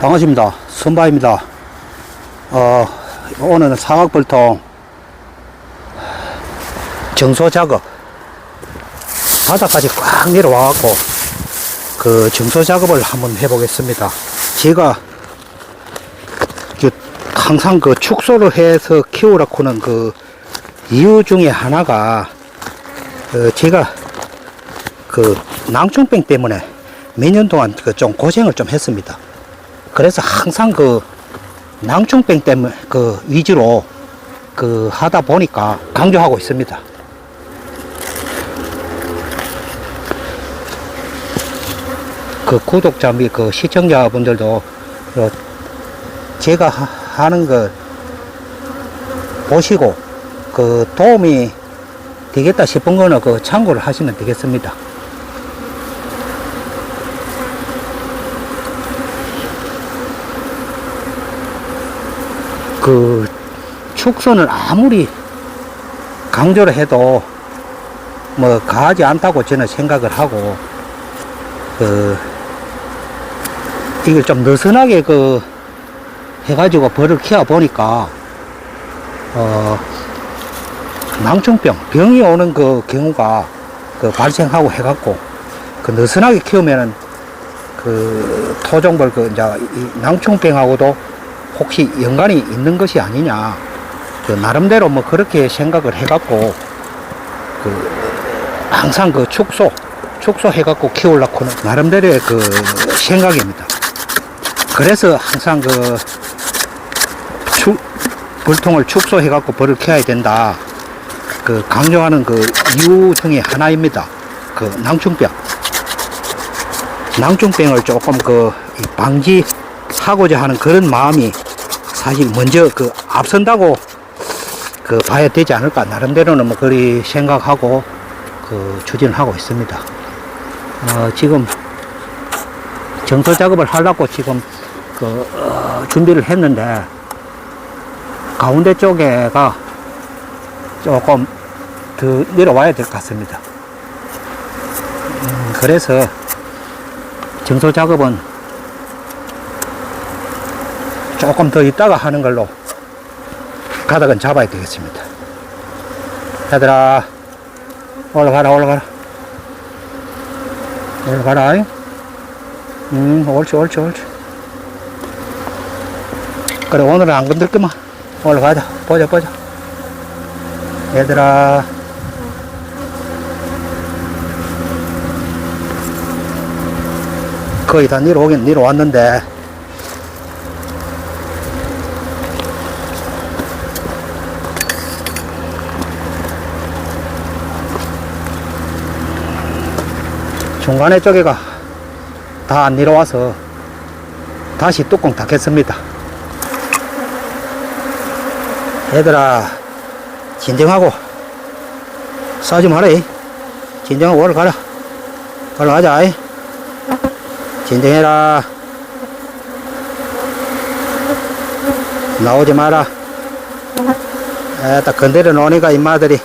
반갑습니다. 선바입니다. 어, 오늘은 사각벌통 정소 작업 바닥까지 꽉 내려와갖고 그 정소 작업을 한번 해보겠습니다. 제가 그 항상 그 축소를 해서 키우라고는 그 이유 중에 하나가 어, 제가 그 낭충병 때문에 몇 년 동안 그 좀 고생을 좀 했습니다. 그래서 항상 그 낭충병 때문에 그 위주로 그 하다 보니까 강조하고 있습니다. 그 구독자 및 그 시청자분들도 어, 제가 하- 하는 거 보시고 그 도움이 되겠다 싶은 거는 그 참고를 하시면 되겠습니다. 그 축선을 아무리 강조를 해도 뭐 가하지 않다고 저는 생각을 하고 그 이걸 좀 느슨하게 그 해가지고 벌을 키워 보니까 어 낭충병 병이 오는 그 경우가 그 발생하고 해갖고 그 느슨하게 키우면은 그 토종벌 그 이제 이 낭충병하고도 혹시 연관이 있는 것이 아니냐 그 나름대로 뭐 그렇게 생각을 해갖고 그 항상 그 축소 축소 해갖고 키우려고는 나름대로의 그 생각입니다. 그래서 항상 그 축, 불통을 축소해갖고 벌을 키워야 된다. 그 강조하는 그 이유 중에 하나입니다. 그 낭충병. 낭충병을 조금 그 방지하고자 하는 그런 마음이 사실 먼저 그 앞선다고 그 봐야 되지 않을까. 나름대로는 뭐 그리 생각하고 그 추진하고 있습니다. 어, 지금 정서 작업을 하려고 지금 그 어, 준비를 했는데 가운데 쪽에가 조금 더 내려와야 될 것 같습니다. 음, 그래서 정소 작업은 조금 더 있다가 하는 걸로 가닥은 잡아야 되겠습니다. 얘들아, 올라가라, 올라가라. 올라가라. 잉? 음, 옳지, 옳지, 옳지. 그래, 오늘은 안 건들게만. 올라가자. 보자, 보자. 얘들아. 거의 다 내려오긴 내려왔는데. 중간에 쪽에가 다 안 내려와서 다시 뚜껑 닫겠습니다. 얘들아, 진정하고 싸지 마라. 이. 진정하고 올라가라. 올라가자. 이. 진정해라. 나오지 마라. 에딱 건드려 놓으니까 임마들이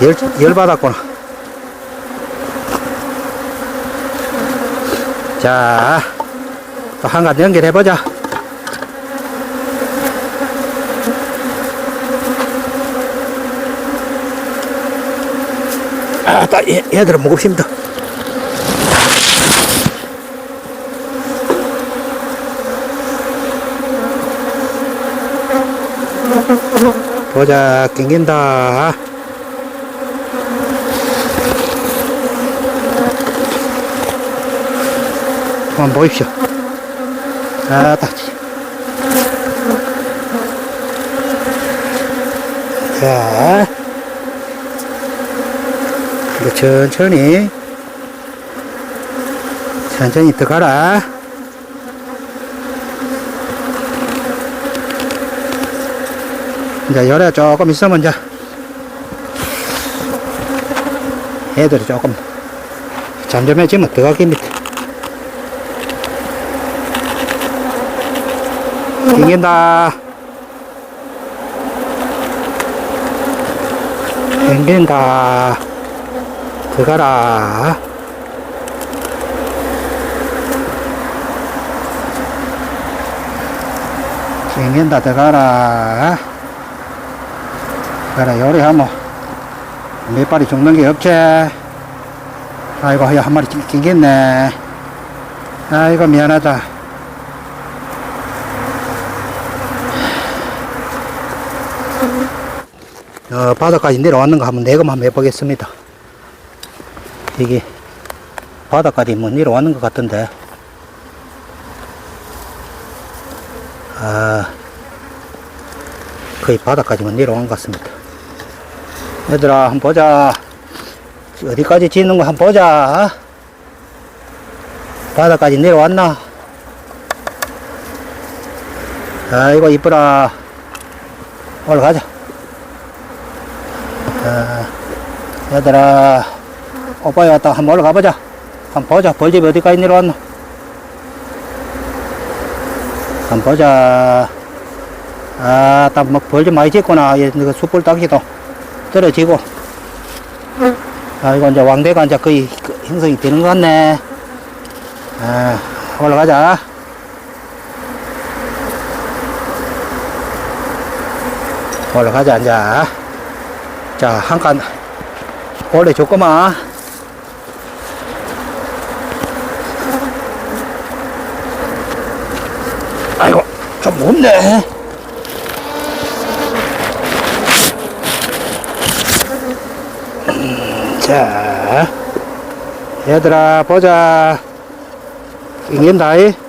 열, 열받았구나. 자, 또 한간 연결해보자. 아, 딱 얘, 얘들은 무겁습니다. 보자, 낑긴다. 한번 보십시오. 아, 딱. 자, 이거 천천히, 천천히 들어가라. 이제 열에 조금 있으면 이제 애들이 조금 잠잠해지면 들어가깁니다. 땡긴다. 땡긴다. 들어가라. 낑긴다 들어가라 그래 요리하면 몇 발이 죽는 게 없지 아이고 야, 한 마리 낑- 낑겼네 아이고 미안하다 어, 바닥까지 내려왔는가 한번 내금 한번 해보겠습니다. 이게 바닥까지 뭐 내려왔는 것 같은데. 아 거의 바닥까지만 내려온 것 같습니다. 얘들아 한번 보자. 어디까지 짓는 거 한번 보자. 바닥까지 내려왔나? 아이고 이쁘라 올라가자 아, 얘들아 오빠야 왔다 한번 올라가 보자 한번 보자 벌집이 어디까지 내려왔나 한번 보자 아, 딱뭐 벌집 많이 짓구나. 얘, 그 숯불 딱지도 떨어지고. 아, 이거 이제 왕대가 이제 거의 그 형성이 되는 것 같네. 아, 올라가자. 올라가자, 이제. 자, 한칸 올려줬구만. 아이고, 좀 무겁네. 음, 자, 얘들아, 보자. 이긴다, 이.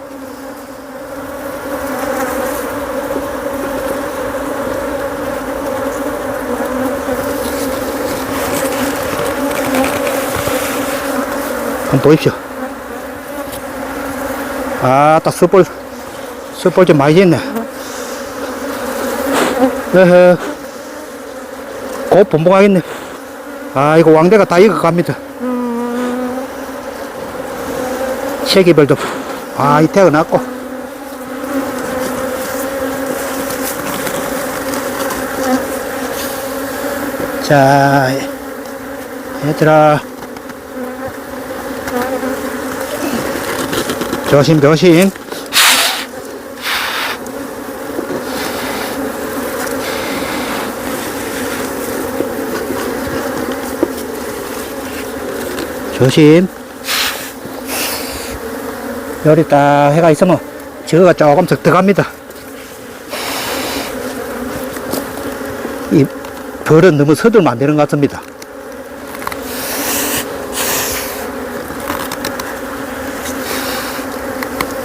한번 보십시오. 아, 딱 숯불, 숯불 좀 많이 짓네. 어허. 곧 본봉하겠네. 아, 이거 왕대가 다 익어 갑니다. 체기별도, 아, 이 태가 났고. 자, 얘들아. 조심, 조심. 조심. 열이 딱 해가 있으면 저거가 조금씩 들어갑니다. 이 벌은 너무 서둘면 안 되는 것 같습니다.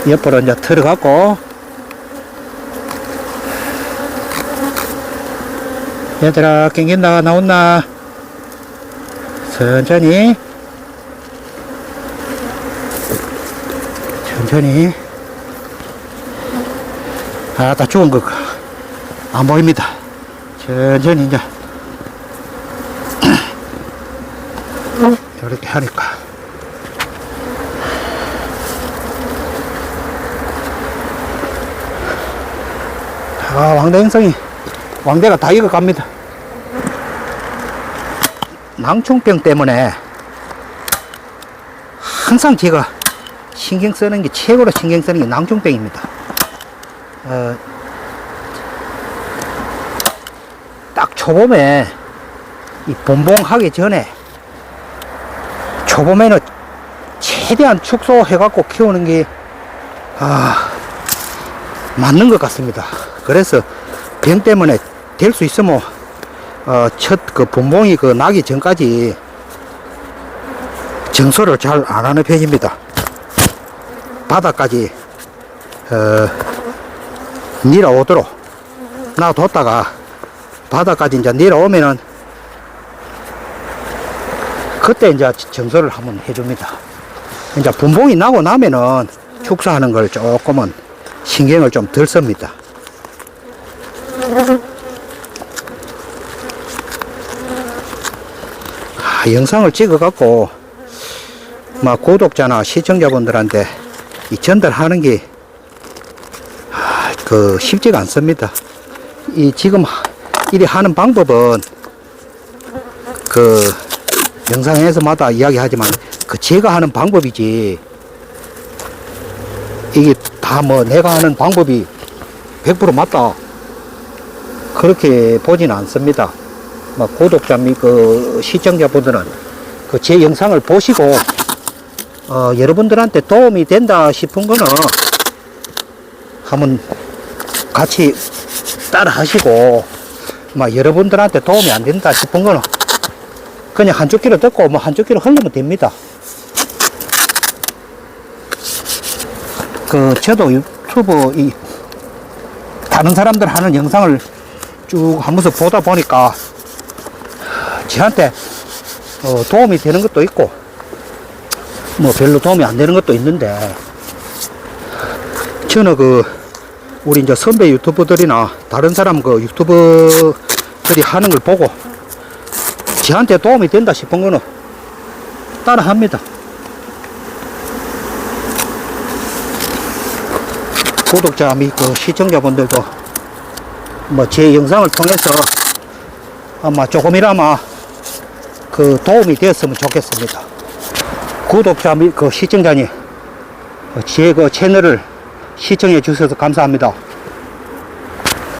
옆으로 이제 들어가고. 얘들아 낑긴다. 나온나 천천히. 천천히. 아다 죽은 거안 보입니다. 천천히 이제. 이렇게 하니까 아 왕대 행성이 왕대가 다 익어 갑니다 낭충병 때문에 항상 제가 신경 쓰는 게 최고로 신경 쓰는 게 낭충병입니다. 어, 딱 초봄에 이 본봉하기 전에 초봄에는 최대한 축소해갖고 키우는 게 아, 맞는 것 같습니다. 그래서 병 때문에 될 수 있으면 어, 첫그 본봉이 그 나기 전까지 정소를 잘 안 하는 편입니다. 바닥까지 어, 내려오도록 놔뒀다가 바닥까지 이제 내려오면은 그때 이제 정소를 한번 해줍니다. 이제 분봉이 나고 나면은 축사하는 걸 조금은 신경을 좀 덜 씁니다. 아, 영상을 찍어갖고 막 구독자나 시청자분들한테 이 전달하는 게, 아, 그, 쉽지가 않습니다. 이, 지금, 하- 이리 하는 방법은, 그, 영상에서마다 이야기하지만, 그, 제가 하는 방법이지, 이게 다 뭐, 내가 하는 방법이 100% 맞다. 그렇게 보지는 않습니다. 막 구독자 및 그 시청자분들은 그 제 영상을 보시고 어, 여러분들한테 도움이 된다 싶은 거는 한번 같이 따라 하시고 막 여러분들한테 도움이 안 된다 싶은 거는 그냥 한쪽 귀로 듣고 뭐 한쪽 귀로 흘리면 됩니다. 그 저도 유튜브 이 다른 사람들 하는 영상을 쭉 하면서 보다 보니까 저한테 어, 도움이 되는 것도 있고 뭐 별로 도움이 안 되는 것도 있는데 저는 그 우리 이제 선배 유튜버들이나 다른 사람 그 유튜버들이 하는 걸 보고 저한테 도움이 된다 싶은 거는 따라 합니다. 구독자 및 그 시청자분들도 뭐 제 영상을 통해서 아마 조금이나마 그 도움이 되었으면 좋겠습니다. 구독자 및 그 시청자님 제 그 채널을 시청해 주셔서 감사합니다.